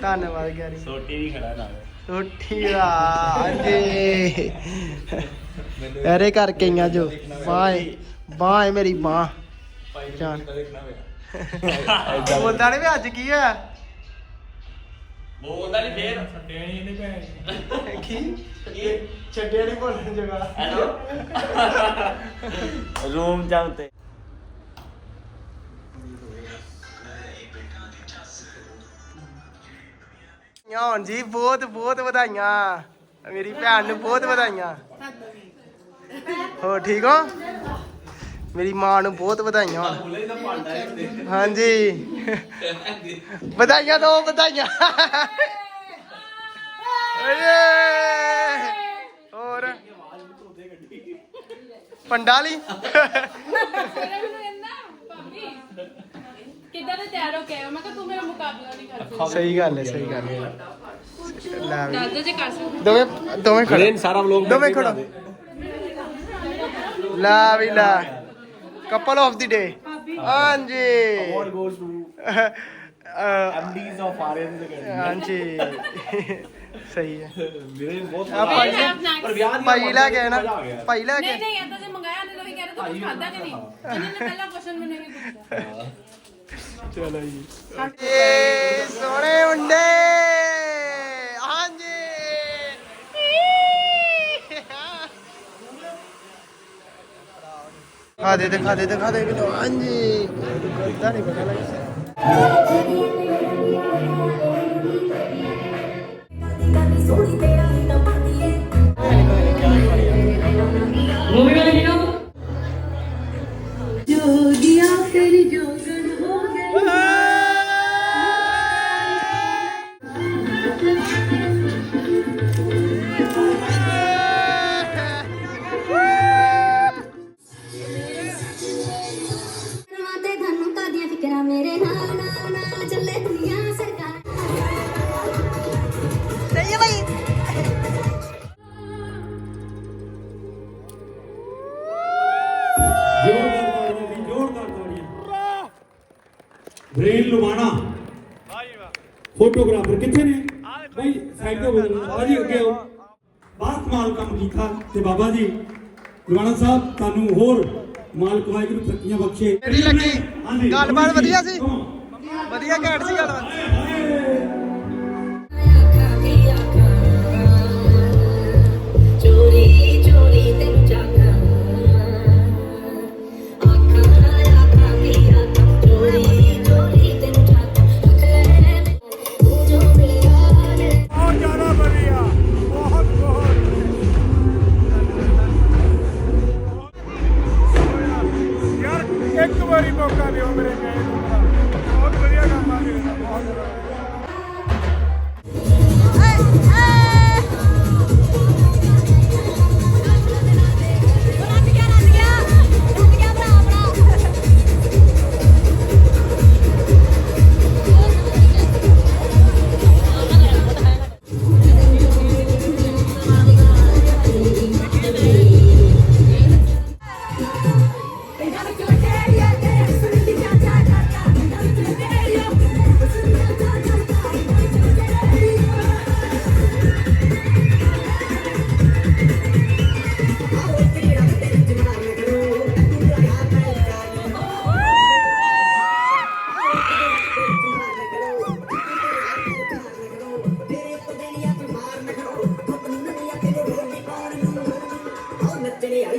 ਧੰਨਵਾਦ ਗੈਰੀ ਛੋਟੀ ਵੀ ਖੜਾ ਨਾਲ। ਰੋਟੀ ਦਾ ਹਾਂਜੀ। ਅਰੇ ਕਰਕੇ ਹੀ ਆ ਜੋ। ਬਾਏ ਬਾਏ ਮੇਰੀ ਮਾਂ ਜਾਨ। ਬੋਲਦਾ ਨਹੀਂ ਵੀ ਅੱਜ ਕੀ ਹੋਇਆ? ਬੋਲਦਾ ਨਹੀਂ ਫੇਰ। ਕੀ? ਛੱਡਿਆ ਨਹੀਂ ਬੋਲਣ ਜਗਾ ਹੈਲੋ ਰੂਮ ਜਾਉ ਤੇ ਹੋਣ ਜੀ ਬਹੁਤ ਬਹੁਤ ਵਧਾਈਆਂ। ਮੇਰੀ ਭੈਣ ਨੂੰ ਬਹੁਤ ਵਧਾਈਆਂ। ਹੋ ਠੀਕ ਹੋ? ਮੇਰੀ ਮਾਂ ਨੂੰ ਬਹੁਤ ਵਧਾਈਆਂ। ਹੋਣ ਹਾਂਜੀ। ਵਧਾਈਆਂ ਦੋ ਵਧਾਈਆਂ। ਹੋਰ? ਪੰਡਾਲੀ ਕਿੱਦਾਂ ਦੇ ਤਿਆਰ ਹੋ ਕੇ? ਮੈਂ ਕਿਹਾ ਤੂੰ ਮੇਰਾ ਮੁਕਾਬਲਾ ਨਹੀਂ ਕਰ ਸਕਦਾ ਸਹੀ ਗੱਲ ਹੈ ਸਹੀ ਗੱਲ ਹੈ। ਲੈ ਵੀ। ਦੱਸ ਦੋ ਜੇ ਕਰ ਸਕਦੇ ਦੋਵੇਂ ਦੋਵੇਂ ਖੜੋ ਸਾਰਾ ਵਲੋਗ ਦੋਵੇਂ ਖੜੋ ਲੈ ਵੀ ਲੈ। ਕਪਲ ਆਫ ਦੀ ਡੇ ਹਾਂਜੀ Award goes to uh, MDs of Aryan Academy. ਹਾਂਜੀ ਸਹੀ ਹੈ ਵੀਰੇ ਬਹੁਤ ਆ ਭਾਈ ਪਰ ਵਿਆਹ ਦੀ ਭਾਈ ਲੈ ਕੇ ਆਏ ਨਾ। ਭਾਈ ਲੈ ਕੇ ਨਹੀਂ ਨਹੀਂ ਏਦਾਂ ਜੇ ਮੰਗਾਇਆ ਉਹਨੇ ਤਾਂ ਵੀ ਕਹਿ ਰਿਹਾ ਤੂੰ ਕੁਝ ਖਾਦਾ ਕਿ ਨਹੀਂ? ਉਹਨੇ ਨੇ ਪਹਿਲਾ ਕੁਐਸਚਨ ਮੈਨੂੰ ਵੀ ਪੁੱਛਿਆ। ਚਲੋ ਜੀ। ਏ ਸੋਹਣੇ ਮੁੰਡੇ ਹਾਂਜੀ ਖਾ ਦੇ ਦਿਖਾ ਦੇ ਦਿਖਾ ਦੇ ਕਿਲੋ ਹਾਂਜੀ। ਇਦਾਂ ਨਹੀਂ ਪਤਾ ਲੱਗਦਾ ਤੇ ਫੋਟੋਗ੍ਰਾਫਰ ਕਿੱਥੇ ਨੇ? ਭਾਈ ਸਾਈਡ ਤੇ ਬੋਲਣਾ ਭਾਜੀ ਅੱਗੇ ਆਓ। ਬਹੁਤ ਕਮਾਲ ਕੰਮ ਕੀਤਾ ਤੇ ਬਾਬਾ ਜੀ ਲੁਮਾਣਾ ਸਾਹਿਬ ਤੁਹਾਨੂੰ ਹੋਰ ਮਾਲਕ ਵਾਹਿਗੁਰੂ ਤਰੱਕੀਆਂ ਬਖਸ਼ੇ। ਕਿਹੜੀ ਲੱਗੀ? ਹਾਂਜੀ, ਗੱਲਬਾਤ ਵਧੀਆ ਸੀ? ਵਧੀਆ ਘੈਂਟ ਸੀ ਗੱਲ ਇਹ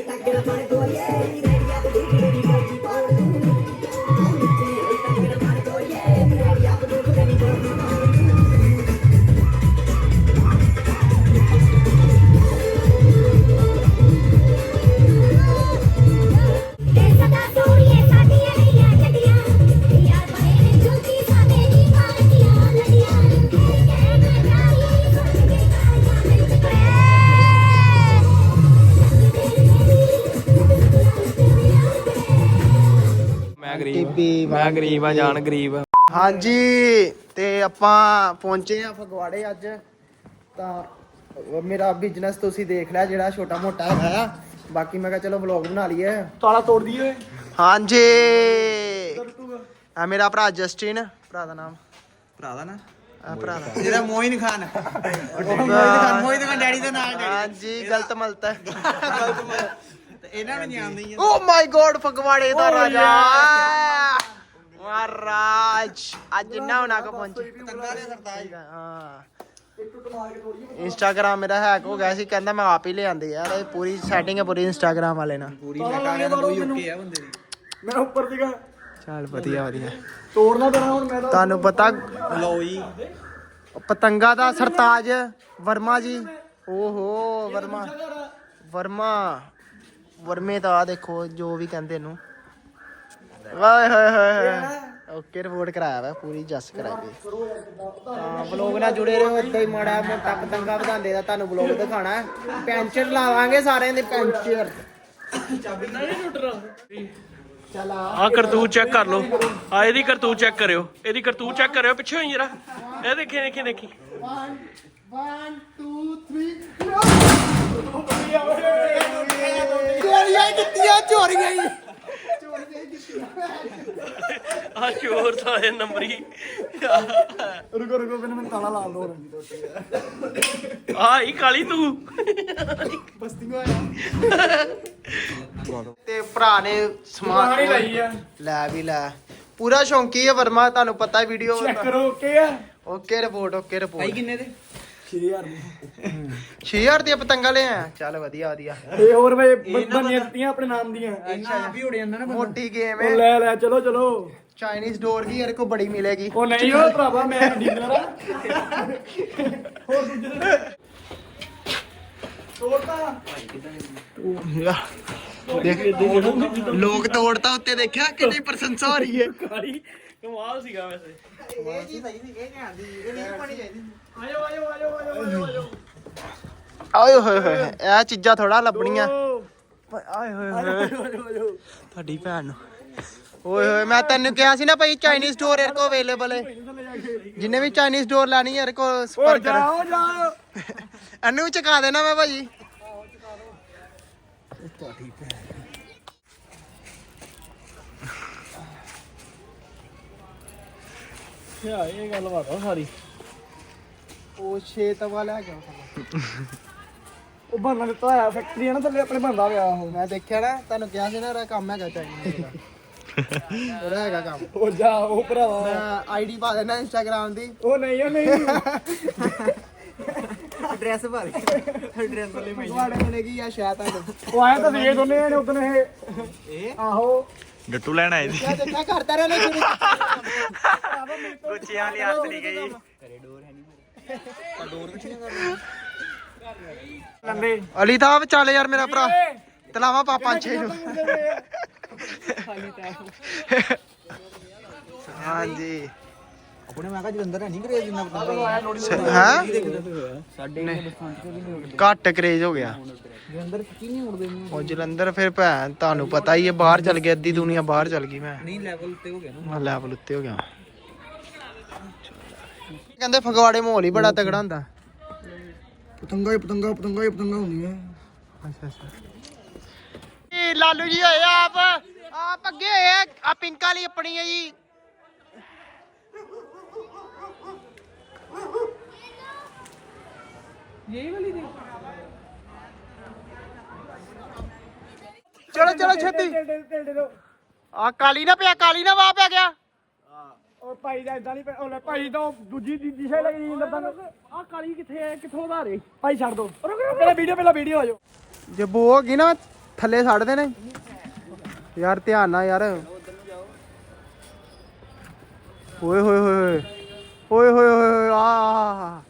ਗਰੀਬ ਮੈਂ ਗਰੀਬ ਆ ਜਾਨ ਗਰੀਬ ਹਾਂਜੀ ਤੇ ਆਪਾਂ ਪਹੁੰਚੇ ਆ ਫਗਵਾੜੇ ਅੱਜ। ਤਾਂ ਮੇਰਾ ਬਿਜ਼ਨਸ ਤੁਸੀਂ ਦੇਖ ਲਿਆ ਜਿਹੜਾ ਛੋਟਾ ਮੋਟਾ ਹੈਗਾ ਆ ਬਾਕੀ ਮੈਂ ਕਿਹਾ ਚਲੋ ਵਲੌਗ ਬਣਾ ਲਈਏ। ਤਾਲਾ ਤੋੜ ਦਈਏ। ਹਾਂਜੀ। ਆ ਮੇਰਾ ਭਰਾ ਜਸਟਿਨ ਭਰਾ ਦਾ ਨਾਮ। ਭਰਾ ਦਾ ਨਾ? ਆ ਭਰਾ ਦਾ। ਜਿਹੜਾ ਮੋਇਨ ਖਾਨ। ਮੋਇਨ ਖਾਨ ਮੋਇਨ ਖਾਨ ਡੈਡੀ ਦਾ ਨਾਮ ਹਾਂਜੀ ਗਲਤ ਮਲਤ ਹੈ। ਤੇ ਇਹਨਾਂ ਨੂੰ ਜਾਣਦੇ ਹੀ ਓ ਮਾਈ ਗੋਡ ਫਗਵਾੜੇ ਦਾ ਰਾਜਾ। ਮਹਾਰਾਜ ਅੱਜ ਨਾ ਉਹਨਾਂ ਕੋ ਪਹੁੰਚੇ। ਤੰਗਾ ਦੇ ਸਰਤਾਜ। ਹਾਂ। ਇੰਸਟਾਗ੍ਰਾਮ ਮੇਰਾ ਹੈਕ ਹੋ ਗਿਆ ਸੀ ਕਹਿੰਦਾ ਮੈਂ ਆਪ ਹੀ ਲਿਆਂਦੇ ਯਾਰ ਇਹ ਪੂਰੀ ਸੈਟਿੰਗ ਹੈ ਪੂਰੀ ਇੰਸਟਾਗ੍ਰਾਮ ਵਾਲੇ ਨਾਲ। ਪੂਰੀ ਨੂੰ ਕੋਈ ਓਕੇ ਆ ਬੰਦੇ ਦੀ। ਮੈਂ ਉੱਪਰ ਦੀਗਾ ਚੱਲ ਵਧੀਆ ਵਧੀਆ। ਤੋੜਨਾ ਪੈਣਾ ਹੁਣ ਮੈਂ ਤਾਂ। ਤੁਹਾਨੂੰ ਪਤਾ ਲਓ ਜੀ ਪਤੰਗਾ ਦਾ ਸਰਤਾਜ ਵਰਮਾ ਜੀ। ਓਹੋ ਵਰਮਾ। ਵਰਮਾ। ਵਰਮੇ ਤਾਂ ਆ ਦੇਖੋ ਜੋ ਵੀ ਕਹਿੰਦੇ ਇਹਨੂੰ। ਵਾਏ ਹੋਏ ਹੋਏ ਹੋਏ। ਓਕੇ ਰਿਪੋਰਟ ਕਰਾਇਆ ਵਾ ਪੂਰੀ ਜੱਸ ਕਰਾਈ ਗਈ ਹਾਂ ਵਲੌਗ ਨਾਲ ਜੁੜੇ ਰਹੋ ਏਦਾਂ ਹੀ ਮਾੜਾ ਮੋਟਾ ਪਤੰਗਾ ਵਧਾਉਂਦੇ ਦਾ ਤੁਹਾਨੂੰ ਵਲੌਗ ਦਿਖਾਣਾ ਹੈ। ਪੈਂਚਰ ਲਾਵਾਂਗੇ ਸਾਰਿਆਂ ਦੇ ਪੈਂਚਰ ਆ। ਕਰਤੂਤ ਚੈੱਕ ਕਰ ਲਓ। ਆ ਇਹਦੀ ਕਰਤੂਤ ਚੈੱਕ ਕਰਿਓ। ਇਹਦੀ ਕਰਤੂਤ ਚੈੱਕ ਕਰਿਓ ਪਿੱਛੇ ਹੋਈ ਜਰਾ। ਇਹ ਦੇਖੀ ਦੇਖੀ ਦੇਖੀ। 1 2 3 ਚੋਰੀਆਂ ਕਿੱਤੀਆਂ ਚੋਰੀਆਂ ਹੀ। ਆ ਚੋਰ ਸਾਲੇ ਨੰਬਰੀ। ਰੁਕੋ ਰੁਕੋ ਮੈਨੂੰ ਮੈਨੂੰ ਤਾਲਾ ਲਾ ਦੋ। ਆ ਹੀ ਕਾਲੀ ਤੂੰ। ਤੇ ਭਰਾ ਨੇ ਸਮਾਨ ਲਈ ਆ। ਲੈ ਵੀ ਲੈ। ਪੂਰਾ ਸ਼ੌਂਕੀ ਹੈ ਵਰਮਾ ਤੁਹਾਨੂੰ ਪਤਾ ਵੀਡੀਓ ਚੈੱਕ ਕਰੋ ਓਕੇ ਆ? ਓਕੇ ਰਿਪੋਰਟ ਓਕੇ ਰਿਪੋਰਟ ਭਾਈ ਕਿੰਨੇ ਦੇ? 6000 6000 ਦੀਆਂ ਪਤੰਗਾਂ ਲੈ ਆ ਚੱਲ ਵਧੀਆ ਵਧੀਆ। ਇਹ ਹੋਰ ਵੇ ਬੰਦੀਆਂ ਦਿੱਤੀਆਂ ਆਪਣੇ ਨਾਮ ਦੀਆਂ। ਮੋਟੀ ਗੇਮ ਹੈ। ਲੈ ਲੈ ਚਲੋ ਚਲੋ। ਚਾਈਨੀਜ਼ ਡੋਰ ਕੀ ਯਾਰ ਕੋ ਬੜੀ ਮਿਲੇਗੀ। ਉਹ ਨਹੀਂ ਉਹ ਭਰਾਵਾ ਮੈਂ ਡੀਲਰ ਆ। ਦੇਖ ਲੋਕ ਤੋੜਤਾ ਉੱਤੇ ਦੇਖਿਆ ਕਿੰਨੀ ਪ੍ਰਸ਼ੰਸਾ ਹੋ ਰਹੀ ਹੈ। ਕਮਾਲ ਸੀਗਾ ਵੈਸੇ। ਆਏ ਹੋਏ ਹੋਏ ਇਹ ਚੀਜ਼ਾਂ ਥੋੜਾ ਲੱਭਣੀਆਂ। ਆਏ ਹੋਏ ਹੋਏ ਤੁਹਾਡੀ ਭੈਣ ਨੂੰ। ਓਏ ਹੋਏ ਮੈਂ ਤੈਨੂੰ ਕਿਹਾ ਸੀ ਨਾ ਭਾਈ ਚਾਈਨੀਜ਼ ਸਟੋਰ ਇਹਦੇ ਕੋ ਅਵੇਲੇਬਲ ਹੈ ਜਿੰਨੇ ਵੀ ਚਾਈਨੀਜ਼ ਸਟੋਰ ਲੈਣੀ ਹੈ ਇਹਦੇ ਕੋ ਸੰਪਰਕ ਕਰੋ ਜਾਓ ਜਾਓ ਇਹਨੂੰ ਚੁਕਾ ਦੇਣਾ ਮੈਂ ਭਾਜੀ ਯਾ ਇਹ ਗੱਲ ਬਾਤ ਆ ਸਾਰੀ? ਉਹ ਛੇ ਤਵਾ ਲੈ ਗਿਆ ਉਹ ਬੰਨਾ ਦਿੱਤਾ ਹੋਇਆ ਫੈਕਟਰੀ ਆ ਨਾ ਥੱਲੇ ਆਪਣੇ ਬੰਦਾ ਪਿਆ ਉਹ। ਮੈਂ ਦੇਖਿਆ ਨਾ ਤੁਹਾਨੂੰ ਕਿਹਾ ਸੀ ਨਾ ਇਹਦਾ ਕੰਮ ਹੈਗਾ ਚਾਈਨੀਜ਼ ਦਾ। ਉਹਦਾ ਹੈਗਾ ਕੰਮ। ਉਹ ਜਾ ਉਹ ਭਰਾਵਾ। ਮੈਂ ਆਈਡੀ ਪਾ ਦੇਣਾ ਇੰਸਟਾਗ੍ਰam ਦੀ। ਉਹ ਨਹੀਂ ਉਹ ਨਹੀਂ। ਐਡਰੈਸ ਪਾ ਦੇ। ਐਡਰੈਸ ਵਾਲੇ ਤੁਹਾਡੇ ਮਿਲੇਗੀ ਆ ਸ਼ਾਇਦ ਤੁਹਾਨੂੰ ਉਹ ਆਇਆ ਤਾਂ ਇਹ ਦੋਨੇ ਨੇ ਉਦੋਂ ਇਹ ਇਹ? ਆਹੋ। ਗੱਟੂ ਲੈਣ ਆਏ ਕਿਆ ਦੇਖਿਆ ਕਰਦਾ ਰਹਿਣਾ ਸ਼ੁਰੂ। ਗੁੱਚੀਆਂ ਲਈ ਹੱਥ ਨਹੀਂ ਗਈ। ਅਲੀ ਤਾਂ ਚੱਲ ਯਾਰ ਮੇਰਾ ਭਰਾ। ਤਲਾਵਾ ਪਾ ਪੰਜ ਛੇ ਨੂੰ। ਹਾਂਜੀ। ਆਪਣੇ ਮੈਂ ਕਿਹਾ ਜਲੰਧਰ ਨਹੀਂ ਕਰੇਜ ਜਿੰਨਾ ਪਤੰਗਾ ਹਾਂ? ਸਾਡੇ ਘੱਟ ਕਰੇਜ ਹੋ ਗਿਆ। ਜਲੰਧਰ ਕੀ ਨਹੀਂ ਉੜਦੇ ਉਹ ਜਲੰਧਰ ਫਿਰ ਭੈਣ ਤੁਹਾਨੂੰ ਪਤਾ ਹੀ ਹੈ ਬਾਹਰ ਚਲ ਗਈ ਅੱਧੀ ਦੁਨੀਆ ਬਾਹਰ ਚਲ ਗਈ ਮੈਂ। ਨਹੀਂ ਲੈਵਲ ਤੇ ਹੋ ਗਿਆ ਨਾ। ਲੈਵਲ ਉੱਤੇ ਹੋ ਗਿਆ। ਕਹਿੰਦੇ ਫਗਵਾੜੇ ਮਾਹੌਲ ਹੀ ਬੜਾ ਤਗੜਾ ਹੁੰਦਾ ਪਤੰਗਾ ਹੀ ਪਤੰਗਾ ਪਤੰਗਾ ਹੀ ਪਤੰਗਾ ਹੁੰਦੀਆਂ ਅੱਛਾ ਅੱਛਾ ਇਹ ਲਾਲੂ ਜੀ ਹੋਏ ਆਪ ਆਪ ਅੱਗੇ ਹੋਏ ਆ ਪਿੰਕ ਵਾਲੀ ਆਪਣੀ ਹੈ ਜੀ ਚਲੋ ਚਲੋ ਛੇਤੀ ਆ ਕਾਲੀ ਨਾ ਪਿਆ ਕਾਲੀ ਨਾ ਵਾਹ ਪੈ ਗਿਆ ਉਹ ਭਾਈ ਦਾ ਇਦਾਂ ਨਹੀਂ ਉਹ ਲੈ ਭਾਈ ਤਾਂ ਦੂਜੀ ਦੀ ਦਿਸ਼ਾ ਲੱਗੀ ਲੱਤਾਂ ਆ ਕਾਲੀ ਕਿੱਥੇ ਹੈ? ਕਿੱਥੋਂ ਉਧਾਰ ਹੈ ਭਾਈ ਛੱਡ ਦੋ। ਪਹਿਲਾਂ ਵੀਡੀਓ ਪਹਿਲਾਂ ਵੀਡੀਓ ਆ ਜਾਓ। ਜੇ ਬੋ ਹੋ ਗਈ ਨਾ ਥੱਲੇ ਛੱਡਦੇ ਨੇ। ਯਾਰ ਧਿਆਨ ਨਾਲ ਯਾਰ। ਓਏ ਹੋਏ ਹੋਏ ਹੋਏ। ਹੋਏ ਹੋਏ ਹੋਏ ਆ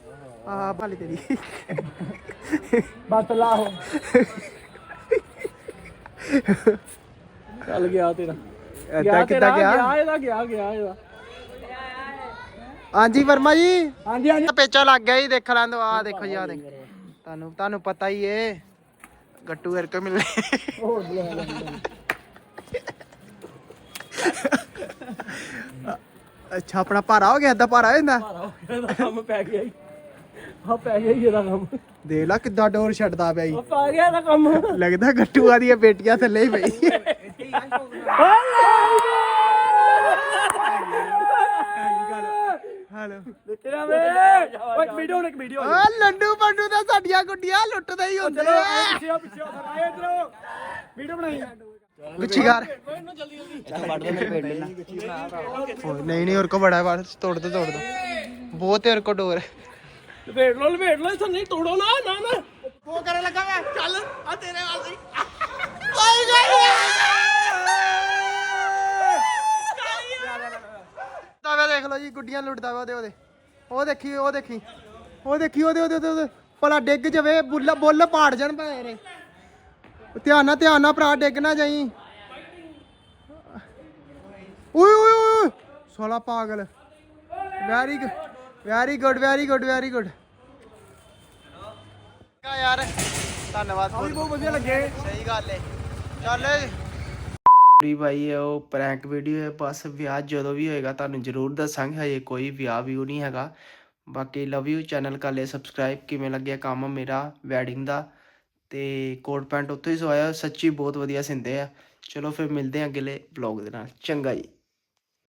ਆ ਭਾਲੀ ਤੇਰੀ। ਬਸ ਲਾ ਹੋ ਚੱਲ ਗਿਆ ਤੇਰਾ। ਐਦਾਂ ਕਿੱਦਾਂ ਗਿਆ ਇਹਦਾ ਗਿਆ ਗਿਆ ਇਹਦਾ। ਹਾਂਜੀ ਵਰਮਾ ਜੀ? ਹਾਂਜੀ ਹਾਂਜੀ। ਪੇਚਾ ਲੱਗ ਗਿਆ ਜੀ ਦੇਖ ਲਾਂ ਦੋ ਆ ਦੇਖੋ ਜੀ ਆ ਦੇਖ। ਤੁਹਾਨੂੰ ਤੁਹਾਨੂੰ ਪਤਾ ਹੀ ਏ ਗੱਟੂ ਹਰ ਕੋ ਮਿਲਨੇ ਅੱਛਾ ਆਪਣਾ ਭਾਰਾ ਹੋ ਗਿਆ ਏਦਾਂ ਭਾਰਾ ਹੋ ਜਾਂਦਾ? ਕੰਮ ਪੈ ਗਿਆ ਹੀ ਆ ਪੈ ਗਿਆ ਹੀ ਇਹਦਾ ਕੰਮ। ਦੇਖ ਲਾ ਕਿੱਦਾਂ ਡੋਰ ਛੱਡਦਾ ਪਿਆ ਜੀ। ਆ ਪੈ ਗਿਆ ਇਹਦਾ ਕੰਮ। ਲੱਗਦਾ ਗੱਟੂਆਂ ਦੀਆਂ ਬੇਟੀਆਂ ਥੱਲੇ ਹੀ ਪਈ। ਹਲੋ ਕਿਹਾ ਵੇ? ਓਏ ਇੱਕ ਵੀਡੀਓ ਇੱਕ ਵੀਡੀਓ ਆ ਲੰਡੂ ਪੰਡੂ ਤਾਂ ਸਾਡੀਆਂ ਗੁੱਡੀਆਂ ਲੁੱਟਦੇ ਹੀ ਹੁੰਦੇ ਚਲੋ ਪਿੱਛੇ ਪਿੱਛੇ ਆਏ ਇਧਰੋ। ਵੀਡੀਓ ਬਣਾਈ। ਕਰ। ਓਏ ਨਹੀਂ ਨਹੀਂ ਹੋਰ ਕੋ ਬੜਾ ਬਾਰ ਤੋੜ ਦੋ ਤੋੜ ਦੋ। ਬਹੁਤ ਹੈ ਹੋਰ ਕੋ ਡੋਰ। ਲਪੇਟ ਲੋ ਲਪੇਟ ਲੋ ਇਥੋਂ ਨਹੀਂ ਤੋੜੋ ਨਾ ਨਾ ਨਾ। ਉਹ ਕਰਨ ਲੱਗਾ ਮੈਂ। ਚੱਲ ਆ ਤੇਰੇ ਵੱਲ ਦੀ ਤਾਵੇ ਦੇਖ ਲਓ ਜੀ ਗੁੱਡੀਆਂ ਲੁੱਟਦਾ ਵਾ ਉਹਦੇ ਉਹਦੇ। ਉਹ ਦੇਖੀ ਉਹ ਦੇਖੀ। ਉਹ ਦੇਖੀ ਉਹਦੇ ਉਹਦੇ ਉਹਦੇ ਭਲਾ ਡਿੱਗ ਜਾਵੇ ਬੁੱਲ ਬੁੱਲ ਪਾੜ ਜਾਣ ਨੇ ਧਿਆਨ ਨਾਲ ਧਿਆਨ ਨਾਲ ਭਰਾ ਡਿੱਗ ਨਾ ਜਾਈ। ਓਏ ਓਏ ਓਏ ਵਾਲਾ ਪਾਗਲ। Very good very good very good very good ਯਾਰ ਧੰਨਵਾਦ। ਬਹੁਤ ਵਧੀਆ ਲੱਗੇ। ਸਹੀ ਗੱਲ ਏ। ਚੱਲ ਕੁੜੀ ਭਾਈ ਹੈ ਉਹ ਪ੍ਰੈਂਕ ਵੀਡੀਓ ਹੈ, ਬਸ ਵਿਆਹ ਜਦੋਂ ਵੀ ਹੋਏਗਾ ਤੁਹਾਨੂੰ ਜ਼ਰੂਰ ਦੱਸਾਂਗੇ, ਹਜੇ ਕੋਈ ਵਿਆਹ ਵੀ ਨਹੀਂ ਹੈਗਾ। ਬਾਕੀ ਲਵ ਯੂ ਚੈਨਲ ਕਰ ਲਿਆ ਸਬਸਕ੍ਰਾਈਬ ਕਿਵੇਂ ਲੱਗਿਆ ਕੰਮ ਮੇਰਾ ਵੈਡਿੰਗ ਦਾ, ਤੇ ਕੋਟ ਪੈਂਟ ਉੱਥੇ ਹੀ ਸਵਾਇਆ, ਸੱਚੀ ਬਹੁਤ ਵਧੀਆ ਸਿੰਦੇ ਆ। ਚਲੋ ਫਿਰ ਮਿਲਦੇ ਹਾਂ ਅਗਲੇ ਵਲੌਗ ਦੇ ਨਾਲ, ਚੰਗਾ ਜੀ।